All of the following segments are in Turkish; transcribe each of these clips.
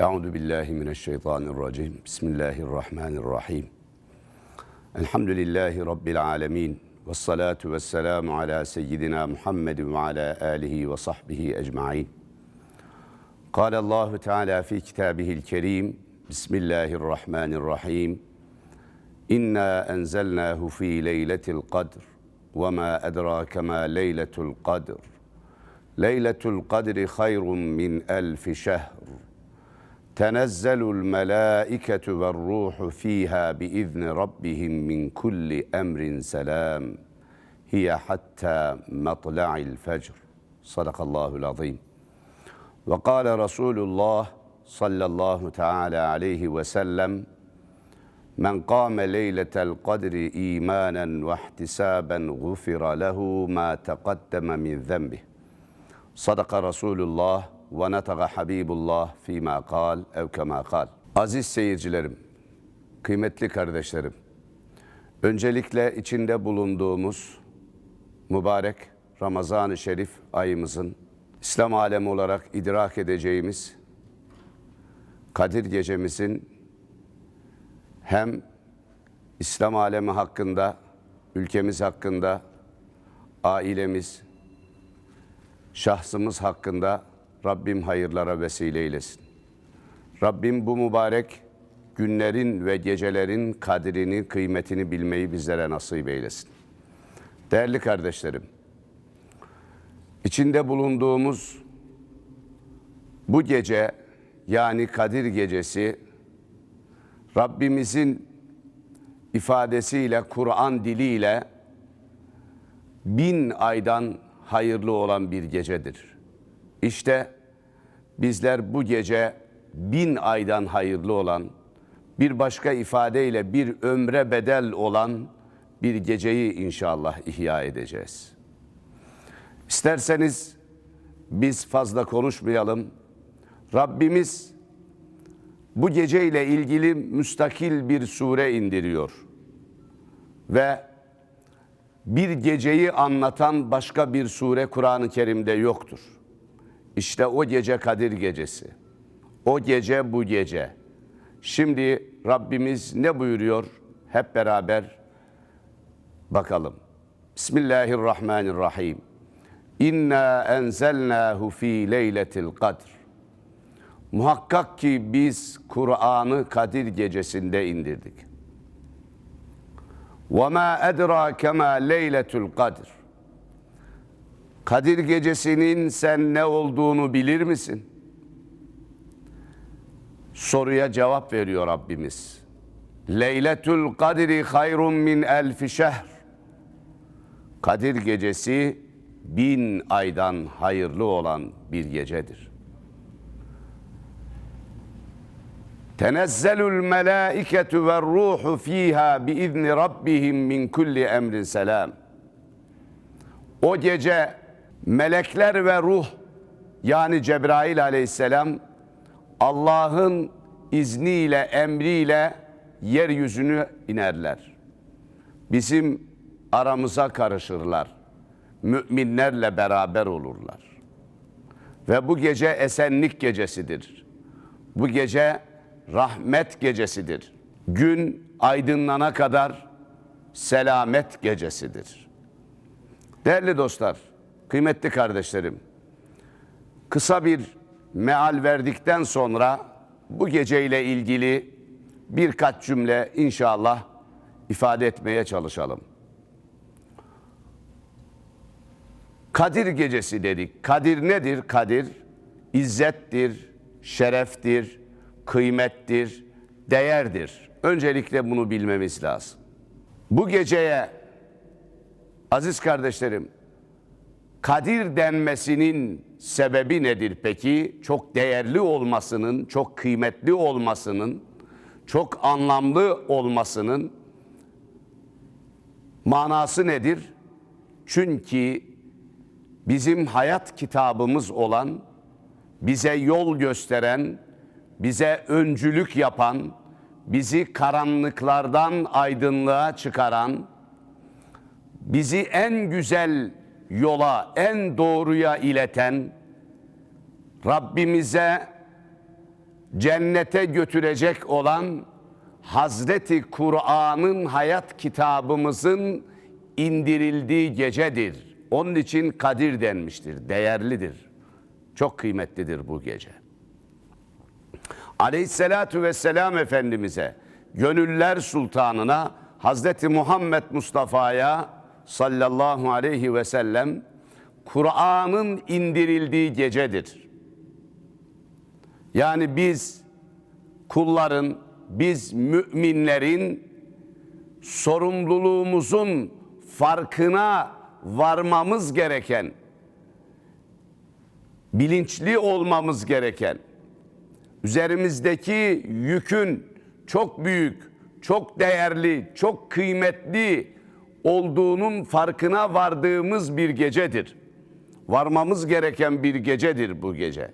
أعوذ بالله من الشيطان الرجيم. بسم الله الرحمن الرحيم. الحمد لله رب العالمين والصلاة والسلام على سيدنا محمد وعلى آله وصحبه أجمعين. قال الله تعالى في كتابه الكريم بسم الله الرحمن الرحيم. إنا أنزلناه في ليلة القدر وما أدراك ما ليلة القدر. ليلة القدر خير من ألف شهر. تنزل الملائكة والروح فيها بإذن ربهم من كل أمر سلام هي حتى مطلع الفجر. صدق الله العظيم. وقال رسول الله صلى الله تعالى عليه وسلم من قام ليلة القدر إيمانا واحتسابا غفر له ما تقدم من ذنبه. صدق رسول الله ve netaga Habibullah fîmâ kal ev kemâ kal. Aziz seyircilerim, kıymetli kardeşlerim, öncelikle içinde bulunduğumuz mübarek Ramazan-ı Şerif ayımızın İslam alemi olarak idrak edeceğimiz Kadir gecemizin hem İslam alemi hakkında, ülkemiz hakkında, ailemiz, şahsımız hakkında Rabbim hayırlara vesile eylesin. Rabbim bu mübarek günlerin ve gecelerin kadrini, kıymetini bilmeyi bizlere nasip eylesin. Değerli kardeşlerim, içinde bulunduğumuz bu gece yani Kadir Gecesi Rabbimizin ifadesiyle, Kur'an diliyle bin aydan hayırlı olan bir gecedir. İşte bizler bu gece bin aydan hayırlı olan, bir başka ifadeyle bir ömre bedel olan bir geceyi inşallah ihya edeceğiz. İsterseniz biz fazla konuşmayalım. Rabbimiz bu gece ile ilgili müstakil bir sure indiriyor. Ve bir geceyi anlatan başka bir sure Kur'an-ı Kerim'de yoktur. İşte o gece Kadir gecesi. O gece bu gece. Şimdi Rabbimiz ne buyuruyor? Hep beraber bakalım. Bismillahirrahmanirrahim. İnna enzelnahu fi leyletil kadr. Muhakkak ki biz Kur'an'ı Kadir gecesinde indirdik. Ve ma edrake ma leyletul kadr. Kadir gecesinin sen ne olduğunu bilir misin? Soruya cevap veriyor Rabbimiz. Leyletul kadri hayrun min elfi şehr. Kadir gecesi bin aydan hayırlı olan bir gecedir. Tenezzelul melâiketu ve ruhu fiha biizni rabbihim min kulli emrin selam. O gece melekler ve ruh yani Cebrail aleyhisselam Allah'ın izniyle, emriyle yeryüzünü inerler. Bizim aramıza karışırlar. Müminlerle beraber olurlar. Ve bu gece esenlik gecesidir. Bu gece rahmet gecesidir. Gün aydınlana kadar selamet gecesidir. Değerli dostlar, kıymetli kardeşlerim, kısa bir meal verdikten sonra bu geceyle ilgili birkaç cümle inşallah ifade etmeye çalışalım. Kadir gecesi dedik. Kadir nedir? Kadir izzettir, şereftir, kıymettir, değerdir. Öncelikle bunu bilmemiz lazım. Bu geceye aziz kardeşlerim Kadir denmesinin sebebi nedir peki? Çok değerli olmasının, çok kıymetli olmasının, çok anlamlı olmasının manası nedir? Çünkü bizim hayat kitabımız olan, bize yol gösteren, bize öncülük yapan, bizi karanlıklardan aydınlığa çıkaran, bizi en güzel yola, en doğruya ileten, Rabbimize cennete götürecek olan Hazreti Kur'an'ın hayat kitabımızın indirildiği gecedir. Onun için Kadir denmiştir, değerlidir. Çok kıymetlidir bu gece. Aleyhisselatu vesselam Efendimiz'e, gönüller sultanına, Hazreti Muhammed Mustafa'ya sallallahu aleyhi ve sellem Kur'an'ın indirildiği gecedir. Yani biz kulların, biz müminlerin sorumluluğumuzun farkına varmamız gereken, bilinçli olmamız gereken, üzerimizdeki yükün çok büyük, çok değerli, çok kıymetli olduğunun farkına vardığımız bir gecedir. Varmamız gereken bir gecedir bu gece.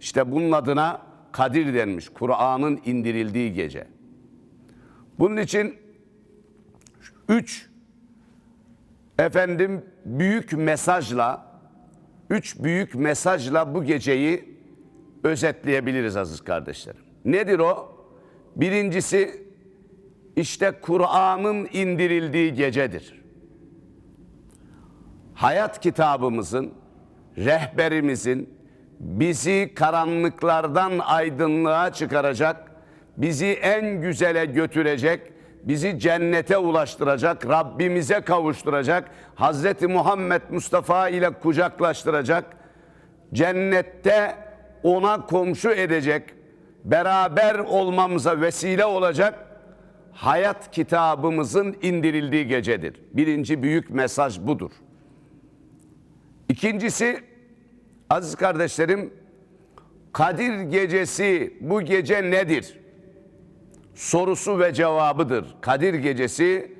İşte bunun adına Kadir denmiş. Kur'an'ın indirildiği gece. Bunun için üç efendim büyük mesajla üç büyük mesajla bu geceyi özetleyebiliriz aziz kardeşlerim. Nedir o? Birincisi işte Kur'an'ın indirildiği gecedir. Hayat kitabımızın, rehberimizin bizi karanlıklardan aydınlığa çıkaracak, bizi en güzele götürecek, bizi cennete ulaştıracak, Rabbimize kavuşturacak, Hazreti Muhammed Mustafa ile kucaklaştıracak, cennette ona komşu edecek, beraber olmamıza vesile olacak hayat kitabımızın indirildiği gecedir. Birinci büyük mesaj budur. İkincisi aziz kardeşlerim Kadir gecesi bu gece nedir? Sorusu ve cevabıdır. Kadir gecesi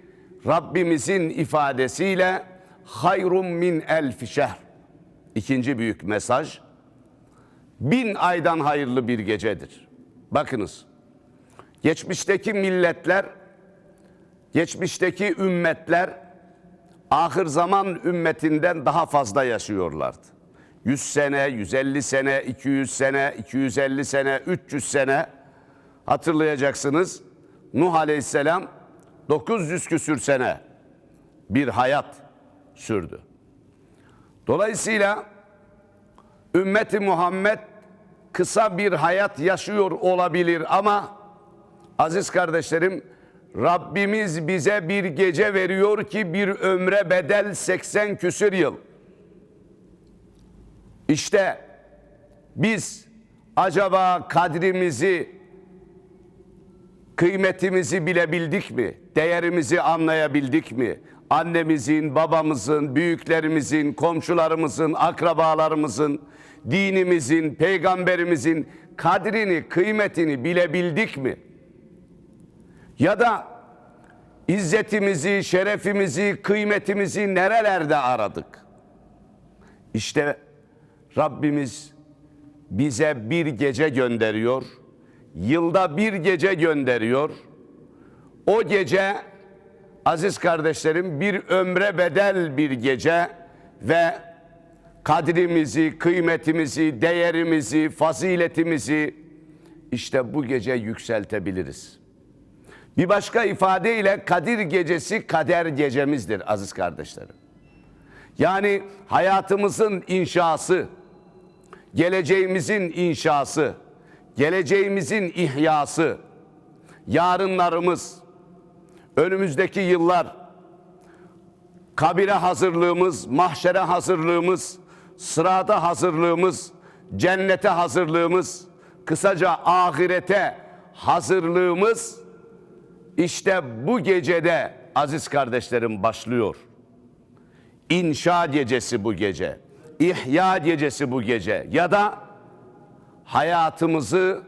Rabbimizin ifadesiyle hayrun min elfi şehr. İkinci büyük mesaj bin aydan hayırlı bir gecedir. Bakınız geçmişteki milletler, geçmişteki ümmetler ahir zaman ümmetinden daha fazla yaşıyorlardı. 100 sene, 150 sene, 200 sene, 250 sene, 300 sene hatırlayacaksınız. Nuh Aleyhisselam 900 küsür sene bir hayat sürdü. Dolayısıyla ümmeti Muhammed kısa bir hayat yaşıyor olabilir ama aziz kardeşlerim Rabbimiz bize bir gece veriyor ki bir ömre bedel 80 küsür yıl. İşte biz acaba kadrimizi, kıymetimizi bilebildik mi? Değerimizi anlayabildik mi? Annemizin, babamızın, büyüklerimizin, komşularımızın, akrabalarımızın, dinimizin, peygamberimizin kadrini, kıymetini bilebildik mi? Ya da izzetimizi, şerefimizi, kıymetimizi nerelerde aradık? İşte Rabbimiz bize bir gece gönderiyor. Yılda bir gece gönderiyor. O gece aziz kardeşlerim bir ömre bedel bir gece ve kadrimizi, kıymetimizi, değerimizi, faziletimizi işte bu gece yükseltebiliriz. Bir başka ifadeyle Kadir gecesi kader gecemizdir aziz kardeşlerim. Yani hayatımızın inşası, geleceğimizin inşası, geleceğimizin ihyası, yarınlarımız, önümüzdeki yıllar, kabire hazırlığımız, mahşere hazırlığımız, sırada hazırlığımız, cennete hazırlığımız, kısaca ahirete hazırlığımız işte bu gecede aziz kardeşlerim başlıyor. İnşa gecesi bu gece. İhya gecesi bu gece. Ya da hayatımızı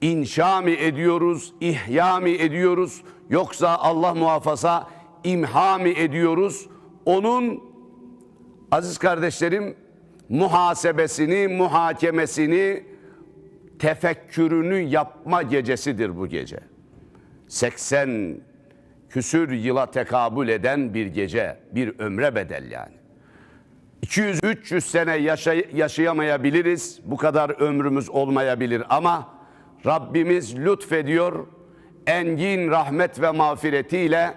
inşa mı ediyoruz, ihya mı ediyoruz yoksa Allah muhafaza imha mı ediyoruz? Onun aziz kardeşlerim muhasebesini, muhakemesini, tefekkürünü yapma gecesidir bu gece. 80 küsür yıla tekabül eden bir gece, bir ömre bedel yani. 200-300 sene yaşay- yaşayamayabiliriz, bu kadar ömrümüz olmayabilir ama Rabbimiz lütfediyor. Engin rahmet ve mağfiretiyle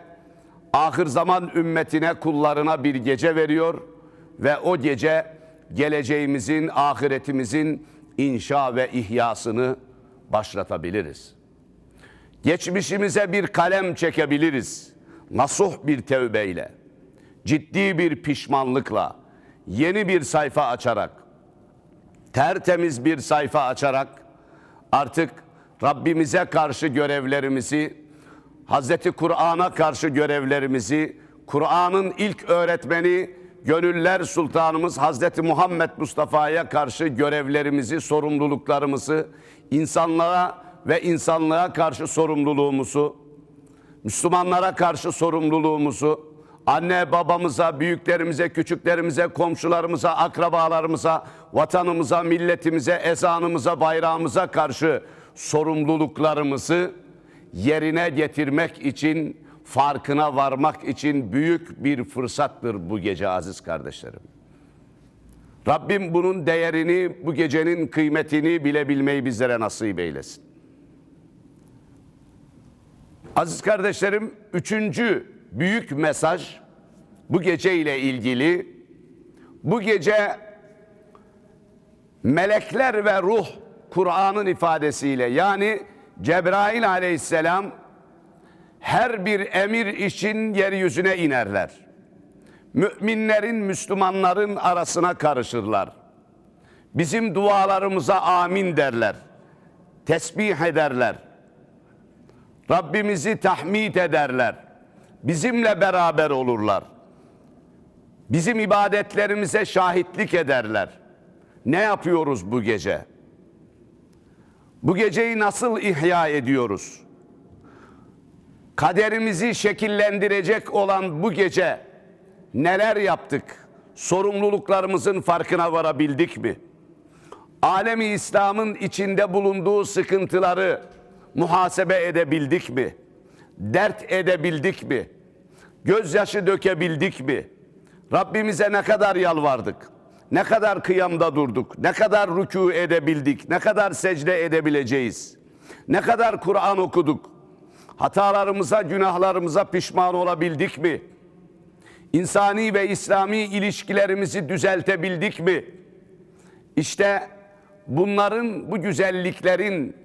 ahir zaman ümmetine kullarına bir gece veriyor ve o gece geleceğimizin, ahiretimizin inşa ve ihyasını başlatabiliriz. Geçmişimize bir kalem çekebiliriz. Nasuh bir tevbeyle, ciddi bir pişmanlıkla, yeni bir sayfa açarak, tertemiz bir sayfa açarak artık Rabbimize karşı görevlerimizi, Hazreti Kur'an'a karşı görevlerimizi, Kur'an'ın ilk öğretmeni, gönüller sultanımız Hazreti Muhammed Mustafa'ya karşı görevlerimizi, sorumluluklarımızı, insanlara ve insanlığa karşı sorumluluğumuzu, Müslümanlara karşı sorumluluğumuzu, anne babamıza, büyüklerimize, küçüklerimize, komşularımıza, akrabalarımıza, vatanımıza, milletimize, ezanımıza, bayrağımıza karşı sorumluluklarımızı yerine getirmek için, farkına varmak için büyük bir fırsattır bu gece aziz kardeşlerim. Rabbim bunun değerini, bu gecenin kıymetini bilebilmeyi bizlere nasip eylesin. Aziz kardeşlerim, üçüncü büyük mesaj bu gece ile ilgili. Bu gece melekler ve ruh Kur'an'ın ifadesiyle yani Cebrail aleyhisselam her bir emir için yeryüzüne inerler. Müminlerin, Müslümanların arasına karışırlar. Bizim dualarımıza amin derler. Tesbih ederler. Rabbimizi tahmid ederler. Bizimle beraber olurlar. Bizim ibadetlerimize şahitlik ederler. Ne yapıyoruz bu gece? Bu geceyi nasıl ihya ediyoruz? Kaderimizi şekillendirecek olan bu gece neler yaptık? Sorumluluklarımızın farkına varabildik mi? Alemi İslam'ın içinde bulunduğu sıkıntıları muhasebe edebildik mi? Dert edebildik mi? Gözyaşı dökebildik mi? Rabbimize ne kadar yalvardık? Ne kadar kıyamda durduk? Ne kadar rükû edebildik? Ne kadar secde edebileceğiz? Ne kadar Kur'an okuduk? Hatalarımıza, günahlarımıza pişman olabildik mi? İnsani ve İslami ilişkilerimizi düzeltebildik mi? İşte bunların, bu güzelliklerin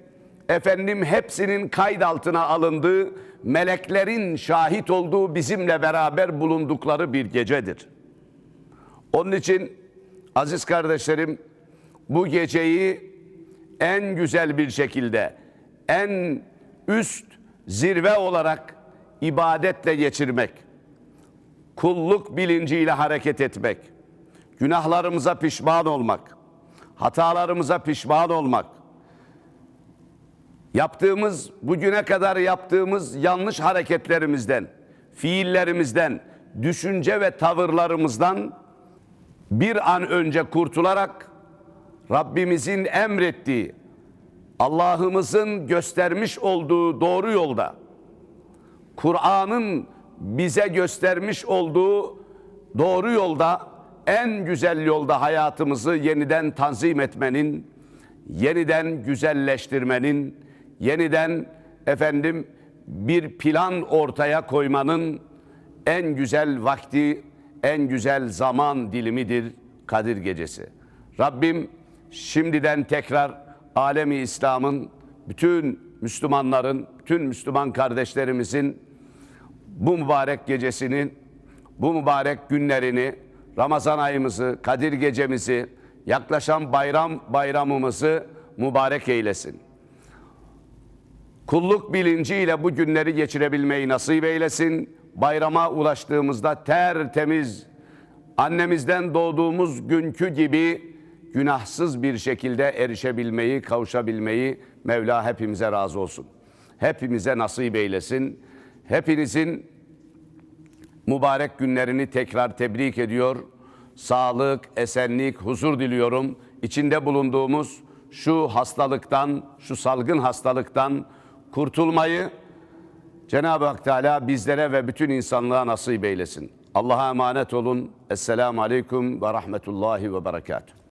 efendim hepsinin kayıt altına alındığı, meleklerin şahit olduğu bizimle beraber bulundukları bir gecedir. Onun için aziz kardeşlerim bu geceyi en güzel bir şekilde, en üst zirve olarak ibadetle geçirmek, kulluk bilinciyle hareket etmek, günahlarımıza pişman olmak, hatalarımıza pişman olmak, yaptığımız, bugüne kadar yaptığımız yanlış hareketlerimizden, fiillerimizden, düşünce ve tavırlarımızdan bir an önce kurtularak Rabbimizin emrettiği, Allah'ımızın göstermiş olduğu doğru yolda, Kur'an'ın bize göstermiş olduğu doğru yolda, en güzel yolda hayatımızı yeniden tanzim etmenin, yeniden güzelleştirmenin, yeniden efendim bir plan ortaya koymanın en güzel vakti, en güzel zaman dilimidir Kadir Gecesi. Rabbim şimdiden tekrar alemi İslam'ın bütün Müslümanların, bütün Müslüman kardeşlerimizin bu mübarek gecesinin, bu mübarek günlerini, Ramazan ayımızı, Kadir gecemizi, yaklaşan bayram bayramımızı mübarek eylesin. Kulluk bilinciyle bu günleri geçirebilmeyi nasip eylesin. Bayrama ulaştığımızda tertemiz, annemizden doğduğumuz günkü gibi günahsız bir şekilde erişebilmeyi, kavuşabilmeyi Mevla hepimize razı olsun. Hepimize nasip eylesin. Hepinizin mübarek günlerini tekrar tebrik ediyor. Sağlık, esenlik, huzur diliyorum. İçinde bulunduğumuz şu hastalıktan, şu salgın hastalıktan kurtulmayı Cenab-ı Hak Teala bizlere ve bütün insanlığa nasip eylesin. Allah'a emanet olun. Esselamu Aleyküm ve Rahmetullahi ve Berekatuhu.